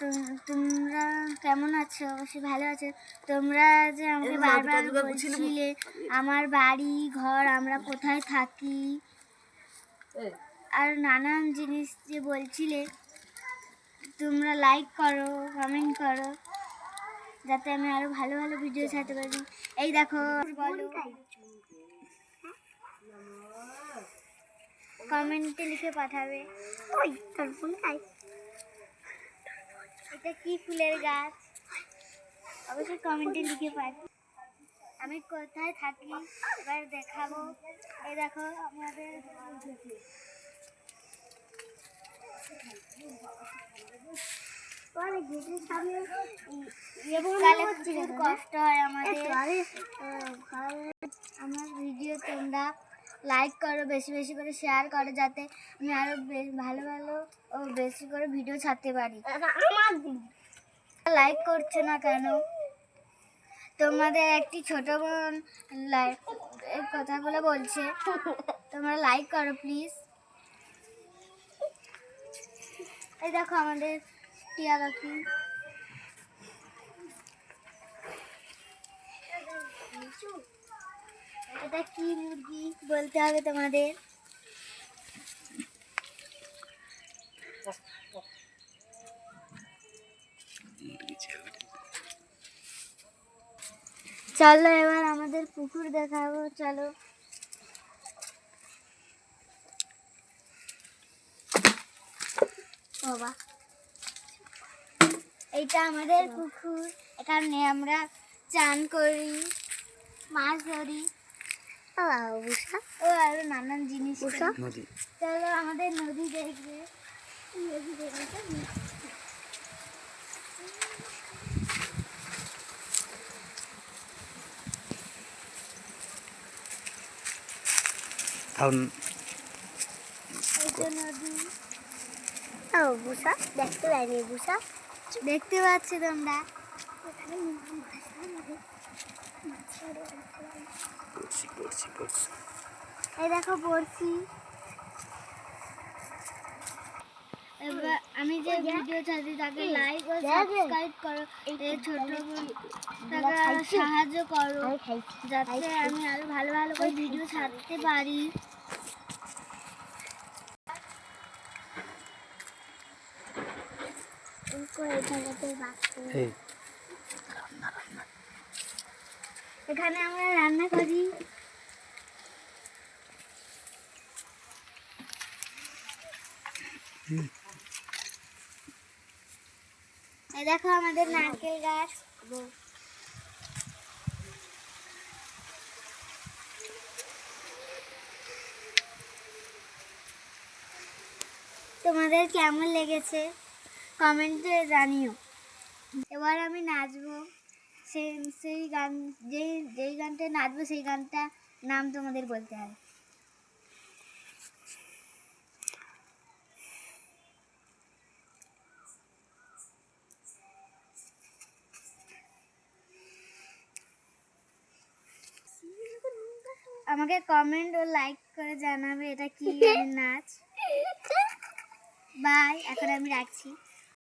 তোম- তোমরা কেমন আছো? অবশ্যই ভালো আছো। তোমরা যে আমাকে বারবার বলছিলে আমার বাড়ি ঘর আমরা কোথায় থাকি? আর নানান জিনিস যে বলছিলে তোমরা লাইক করো কমেন্ট করো যাতে আমি আরও ভালো ভালো ভিডিও ছাড়তে পারি। এই দেখো কমেন্টে লিখে পাঠাবে। ওই তোর ফোন এটা কি ফুলের গাছ? অবশ্যই কমেন্টে লিখে পাঠাবে আমি কোথায় থাকি এবার দেখাবো। এই দেখো আমাদের প্রচুর কষ্ট হয় আমাদের। আমার ভিডিও তোমরা লাইক করো, বেশি বেশি করে শেয়ার করো যাতে আমি আরও বে- ভালো ভালো ও বেশি করে ভিডিও ছাড়তে পারি। লাইক করছ না কেন? তোমাদের একটি ছোট বোন লাইক কথাগুলো বলছে। তোমরা লাইক করো প্লিজ এই দেখো আমাদের টিয়া পাখি। এটা কি মুরগি বলতে হবে তোমাদের? চলো এবার আমাদের পুকুর দেখাবো, চলো। বাবা এইটা আমাদের পুকুর, এখানে আমরা চান করি, মাছ ধরি। ও আরও নানান জিনিস করি। নদী। চলো আমাদের নদী দেখবে। নদী ও বুসা দেখতে পাইনি বুসা দেখতে পাচ্ছি তোমরা? করছি করছি করছি এই দেখো বড়শি এবার আমি যে ভিডিও ছাড়ছি তাকে লাইক ও সাবস্ক্রাইব করো। এই ছোট বোন তাকে সাহায্য করো যাতে আমি আরও ভালো ভালো করে ভিডিও ছাড়তে পারি। এই। এখানে আমরা রান্না করি। দেখো আমাদের নারকেল গাছ। তোমাদের কেমন লেগেছে? কমেন্টে জানিও। এবার আমি নাচবো। সেই সেই গান, যেই যেই গানটা নাচবো, সেই গানটা নাম তোমাদের বলতে হবে আমাকে কমেন্ট ও লাইক করে জানাবে এটা কি নাচ। বাই এখন আমি রাখছি।